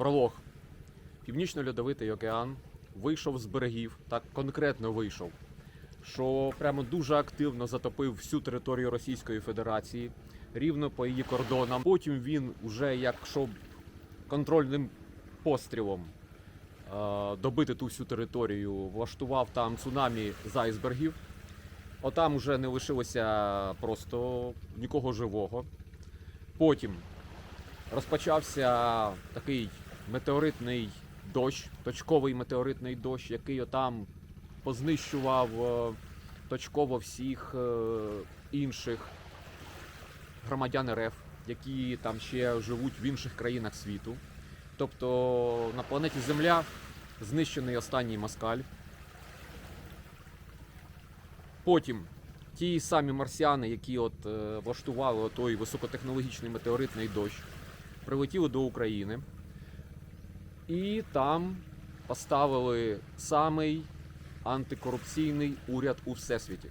Пролог. Північно-льодовитий океан вийшов з берегів, так конкретно вийшов, що прямо дуже активно затопив всю територію Російської Федерації, рівно по її кордонам. Потім він уже як щоб контрольним пострілом е, добити ту всю територію, влаштував там цунамі з айсбергів. Отам уже не лишилося просто нікого живого. Потім розпочався такий метеоритний дощ, точковий метеоритний дощ, який отам познищував е, точково всіх е, інших громадян РФ, які там ще живуть в інших країнах світу. Тобто на планеті Земля знищений останній москаль. Потім ті самі марсіани, які от е, влаштували той високотехнологічний метеоритний дощ, прилетіли до України і там поставили самий антикорупційний уряд у всесвіті.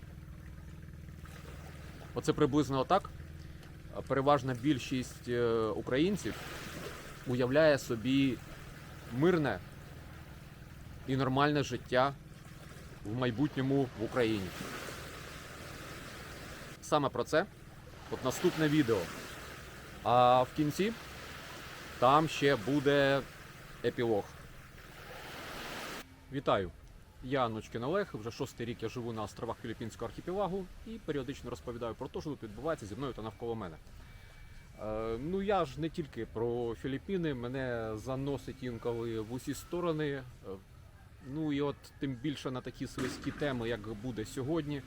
Оце приблизно так. Переважна більшість е, українців уявляє собі мирне і нормальне життя в майбутньому в Україні. Саме про це от наступне відео. А в кінці там ще буде епілог. Вітаю! Я Ночкин Олег. Вже шостий рік я живу на островах Філіппінського архіпелагу і періодично розповідаю про те, що тут відбувається зі мною та навколо мене. Е, ну я ж не тільки про Філіппіни, мене заносить інколи в усі сторони. Е, Ну і от тим більше на такі слизькі теми, як буде сьогодні.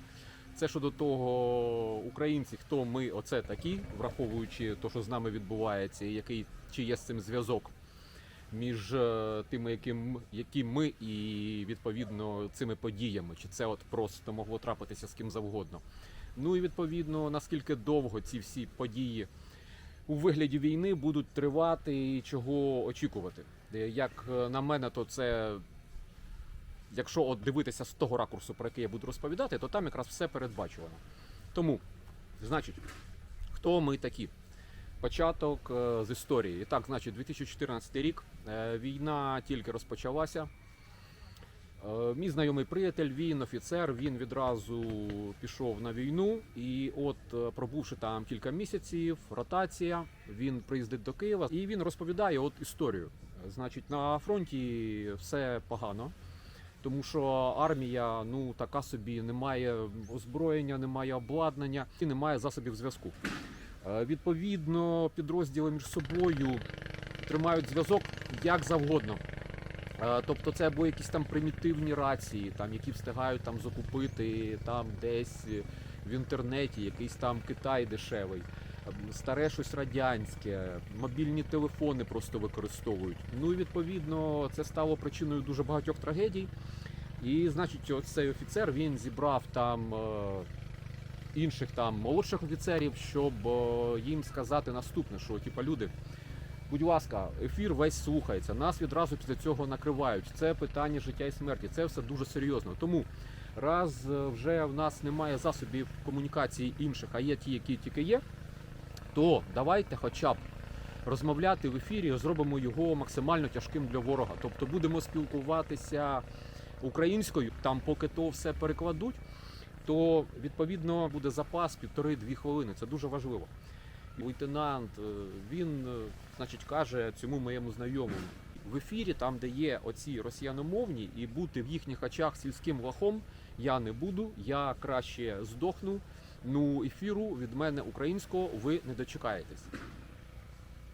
Це щодо того, українці, хто ми оце такі, враховуючи те, що з нами відбувається, і який чи є з цим зв'язок між е, тими, яким, які ми, і відповідно цими подіями, чи це от просто могло трапитися з ким завгодно. Ну і відповідно, наскільки довго ці всі події у вигляді війни будуть тривати і чого очікувати. Е, Як е, на мене, то це якщо от дивитися з того ракурсу, про який я буду розповідати, то там якраз все передбачувано. Тому, значить, хто ми такі? Початок е, з історії. І так, значить, 2014 рік. е, Війна тільки розпочалася. Е, Мій знайомий приятель, він офіцер, він відразу пішов на війну. І от, пробувши там кілька місяців, ротація, він приїздить до Києва і він розповідає от історію. Значить, на фронті все погано. Тому що армія ну така собі немає озброєння, немає обладнання і немає засобів зв'язку. Е, Відповідно, підрозділи між собою тримають зв'язок як завгодно. Е, Тобто це або якісь там примітивні рації, там, які встигають там закупити там десь в інтернеті, якийсь там Китай дешевий, ем, старе щось радянське, мобільні телефони просто використовують. Ну і відповідно це стало причиною дуже багатьох трагедій. І значить, ось цей офіцер він зібрав там е, інших там молодших офіцерів, щоб е, їм сказати наступне, що типа люди. Будь ласка, ефір весь слухається. Нас відразу після цього накривають. Це питання життя і смерті. Це все дуже серйозно. Тому раз е, вже в нас немає засобів комунікації інших, а є ті, які тільки є, то давайте хоча б розмовляти в ефірі, зробимо його максимально тяжким для ворога. Тобто будемо спілкуватися українською, там поки то все перекладуть, то відповідно буде запас півтори-дві хвилини. Це дуже важливо. Лейтенант е, він, е, значить, каже цьому моєму знайомому в ефірі, там, де є оці росіяномовні, і бути в їхніх очах сільським лахом я не буду. Я краще здохну. Ну, ефіру від мене українського ви не дочекаєтесь.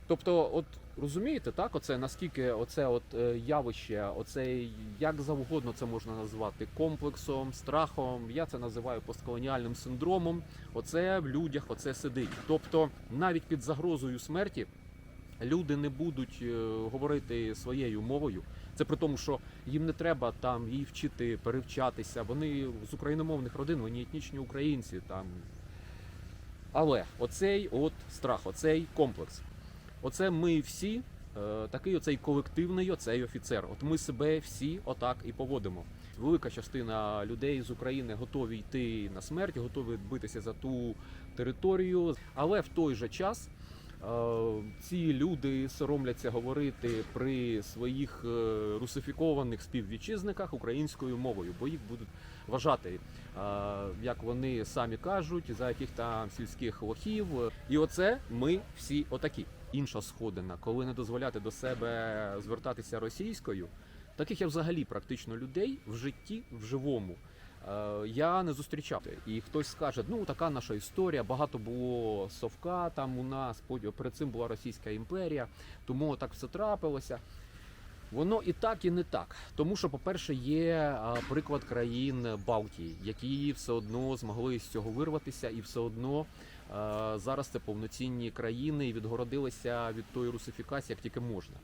Тобто, от розумієте, так, оце наскільки оце от е, явище, оце як завгодно це можна назвати комплексом, страхом. Я це називаю постколоніальним синдромом. Оце в людях, оце сидить. Тобто, навіть під загрозою смерті люди не будуть е, говорити своєю мовою. Це при тому, що їм не треба там її вчити, перевчатися. Вони з україномовних родин, вони етнічні українці там. Але оцей от страх, оцей комплекс. Оце ми всі, е, такий оцей колективний оцей офіцер. От ми себе всі отак і поводимо. Велика частина людей з України готові йти на смерть, готові битися за ту територію. Але в той же час Е, Ці люди соромляться говорити при своїх е, русифікованих співвітчизниках українською мовою, бо їх будуть вважати, як вони самі кажуть, за яких там сільських лохів. І оце ми всі отакі. Інша сходина, коли не дозволяти до себе звертатися російською, таких я взагалі практично людей в житті в живому. е, Я не зустрічав. І хтось скаже, ну така наша історія, багато було совка там у нас, перед цим була Російська імперія, тому так все трапилося. Воно і так, і не так. Тому що, по-перше, є приклад країн Балтії, які все одно змогли з цього вирватися, і все одно зараз це повноцінні країни і відгородилися від тої русифікації, як тільки можна.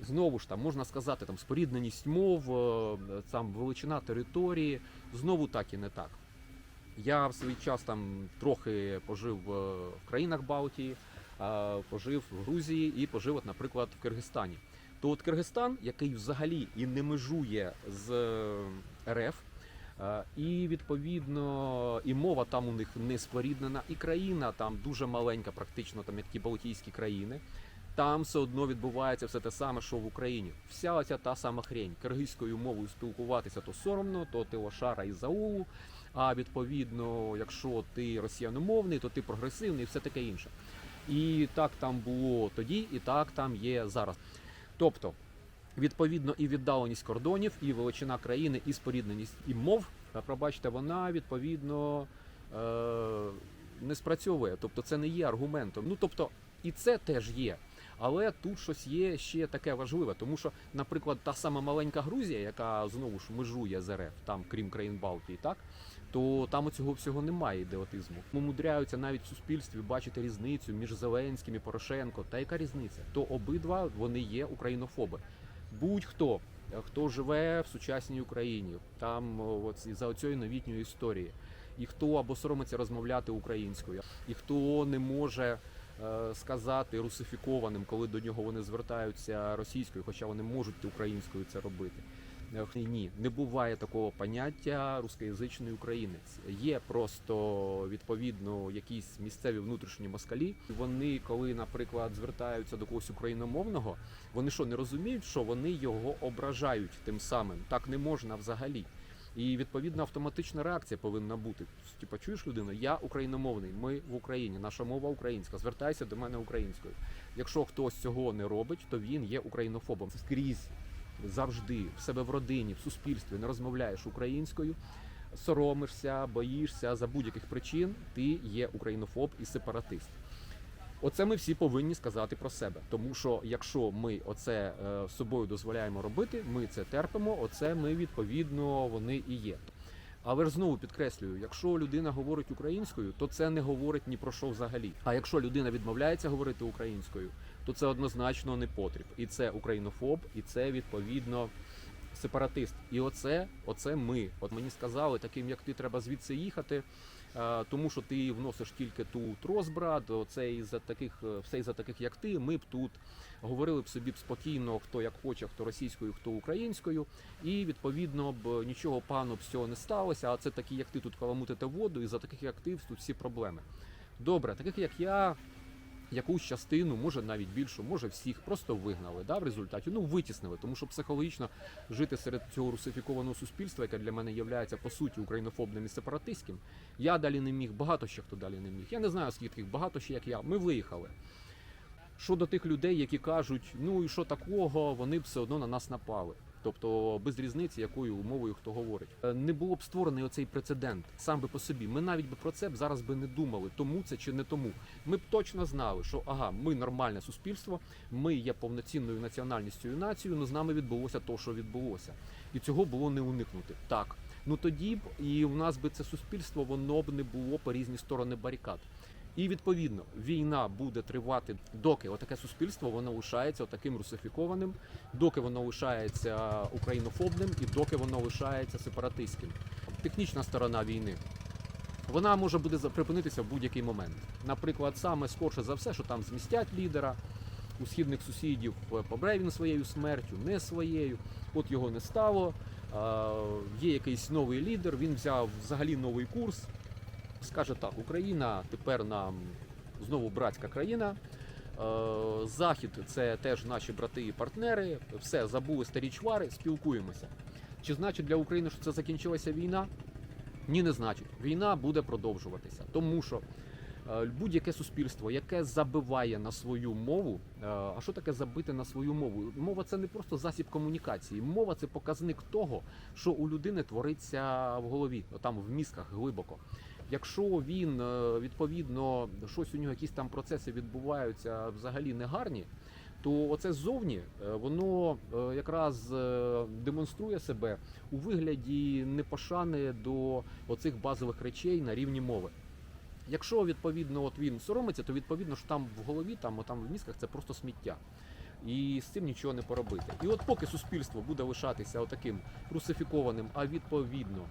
Знову ж там можна сказати, там спорідненість мов, е, там величина території, знову так і не так. Я в свій час там трохи пожив е, в країнах Балтії, е, пожив в Грузії і пожив, от, наприклад, в Киргизстані. То от Киргизстан, який взагалі і не межує з е, РФ, е, і відповідно і мова там у них не споріднена, і країна там дуже маленька, практично там як ті Балтійські країни. Там все одно відбувається все те саме, що в Україні. Вся оця та сама хрень. Киргизькою мовою спілкуватися то соромно, то ти лошара із заулу. А відповідно, якщо ти росіяномовний, то ти прогресивний і все таке інше. І так там було тоді, і так там є зараз. Тобто, відповідно, і віддаленість кордонів, і величина країни, і спорідненість і мов, пробачте, вона відповідно е- не спрацьовує. Тобто, це не є аргументом. Ну тобто, і це теж є. Але тут щось є ще таке важливе, тому що, наприклад, та сама маленька Грузія, яка знову ж межує з РФ, там крім країн Балтії, так то там цього всього немає ідеотизму. Умудряються навіть в суспільстві бачити різницю між Зеленським і Порошенко. Та яка різниця? То обидва вони є українофоби. Будь-хто, хто живе в сучасній Україні, там от, за оцією новітньої історії, і хто або соромиться розмовляти українською, і хто не може е, сказати русифікованим, коли до нього вони звертаються російською, хоча вони можуть українською це робити. Ні, не буває такого поняття рускоязичний українець. Є просто відповідно якісь місцеві внутрішні москалі. Вони, коли, наприклад, звертаються до когось україномовного, вони що не розуміють, що вони його ображають тим самим. Так не можна взагалі. І відповідна автоматична реакція повинна бути. Типа, чуєш людину, я україномовний, ми в Україні, наша мова українська. Звертайся до мене українською. Якщо хтось цього не робить, то він є українофобом. Скрізь завжди в себе в родині, в суспільстві не розмовляєш українською, соромишся, боїшся за будь-яких причин, ти є українофоб і сепаратист. Оце ми всі повинні сказати про себе. Тому що якщо ми оце е, собою дозволяємо робити, ми це терпимо, оце ми відповідно вони і є. Але ж знову підкреслюю, якщо людина говорить українською, то це не говорить ні про що взагалі. А якщо людина відмовляється говорити українською, то це однозначно не потріб. І це українофоб, і це відповідно сепаратист. І оце, оце ми. От мені сказали, таким як ти треба звідси їхати, тому що ти вносиш тільки тут розбрат, оце із-за таких, е, все із-за таких, як ти. Ми б тут говорили б собі б спокійно, хто як хоче, хто російською, хто українською, і відповідно б нічого пану б з цього не сталося. А це такі, як ти тут каламутите воду, і за таких як ти тут всі проблеми. Добре, таких як я. Якусь частину, може навіть більшу, може всіх, просто вигнали да, в результаті. Ну витіснили, тому що психологічно жити серед цього русифікованого суспільства, яке для мене є по суті українофобним і сепаратистським, я далі не міг, багато ще хто далі не міг. Я не знаю, скільки їх, багато ще як я. Ми виїхали. Щодо тих людей, які кажуть, ну і що такого, вони все одно на нас напали. Тобто без різниці, якою мовою хто говорить, Е, не було б створений оцей прецедент сам би по собі. Ми навіть би про це б зараз би не думали, тому це чи не тому. Ми б точно знали, що ага, ми нормальне суспільство, ми є повноцінною національністю і нацією, але з нами відбулося то, що відбулося, і цього було не уникнути. Так, ну тоді б і в нас би це суспільство, воно б не було по різні сторони барикад. І відповідно війна буде тривати, доки отаке суспільство воно лишається таким русифікованим, доки воно лишається українофобним і доки воно лишається сепаратистським. Технічна сторона війни. Вона може буде припинитися в будь-який момент. Наприклад, саме скорше за все, що там змістять лідера, у східних сусідів е, він своєю смертю, не своєю. От його не стало. Є якийсь новий лідер, він взяв взагалі новий курс. Скаже так, Україна тепер нам знову братська країна. Е, Захід це теж наші брати і партнери. Все, забули старі чвари, спілкуємося. Чи значить для України, що це закінчилася війна? Ні, не значить. Війна буде продовжуватися, тому що е, будь-яке суспільство, яке забиває на свою мову. е, А що таке забити на свою мову? Мова це не просто засіб комунікації. Мова це показник того, що у людини твориться в голові, там в мізках глибоко. Якщо він е, відповідно щось у нього, якісь там процеси відбуваються взагалі негарні, то оце ззовні е, воно е, якраз демонструє себе у вигляді непошани до оцих базових речей на рівні мови. Якщо відповідно от він соромиться, то відповідно що там в голові, там, там в мізках це просто сміття. І з цим нічого не поробити. І от поки суспільство буде лишатися отаким русифікованим, а відповідно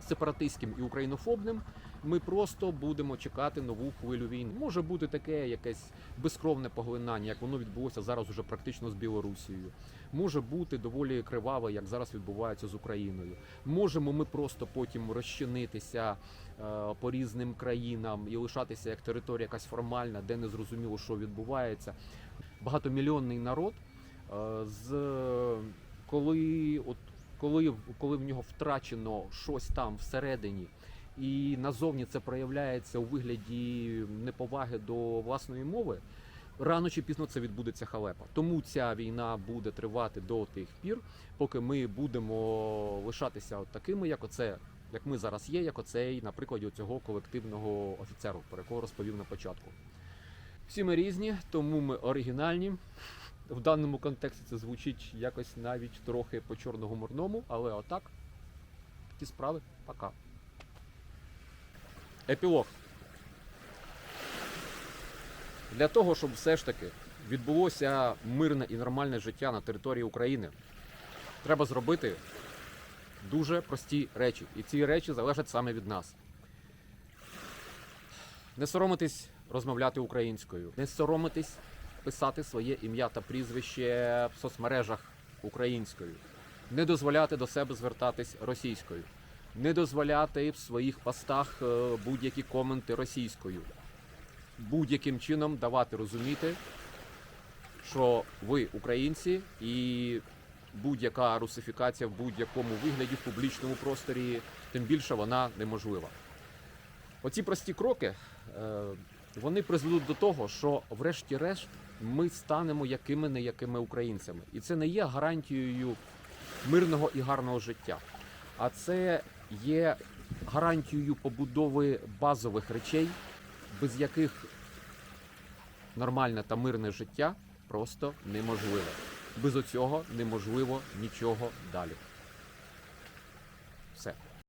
сепаратистським і українофобним, ми просто будемо чекати нову хвилю війни. Може бути таке якесь безкровне поглинання, як воно відбулося зараз уже практично з Білорусією. Може бути доволі криваве, як зараз відбувається з Україною. Можемо ми просто потім розчинитися е, по різним країнам і лишатися як територія якась формальна, де не зрозуміло, що відбувається. Багатомільйонний народ е, з коли от коли, коли в нього втрачено щось там всередині, і назовні це проявляється у вигляді неповаги до власної мови, рано чи пізно це відбудеться халепа. Тому ця війна буде тривати до тих пір, поки ми будемо лишатися от такими, як оце. Як ми зараз є, як оцей, на прикладі цього колективного офіцеру, про якого розповів на початку. Всі ми різні, тому ми оригінальні. В даному контексті це звучить якось навіть трохи по чорногуморному, але отак. Такі справи. Пока. Епілог. Для того, щоб все ж таки відбулося мирне і нормальне життя на території України, треба зробити дуже прості речі. І ці речі залежать саме від нас. Не соромитись розмовляти українською, не соромитись писати своє ім'я та прізвище в соцмережах українською, не дозволяти до себе звертатись російською, не дозволяти в своїх постах е, будь-які коменти російською, будь-яким чином давати розуміти, що ви українці і будь-яка русифікація в будь-якому вигляді в публічному просторі, тим більше вона неможлива. Оці прості кроки е, вони призведуть до того, що, врешті-решт, ми станемо якими не якими українцями. І це не є гарантією мирного і гарного життя, а це є гарантією побудови базових речей, без яких нормальне та мирне життя просто неможливе. Без оцього неможливо нічого далі. Все.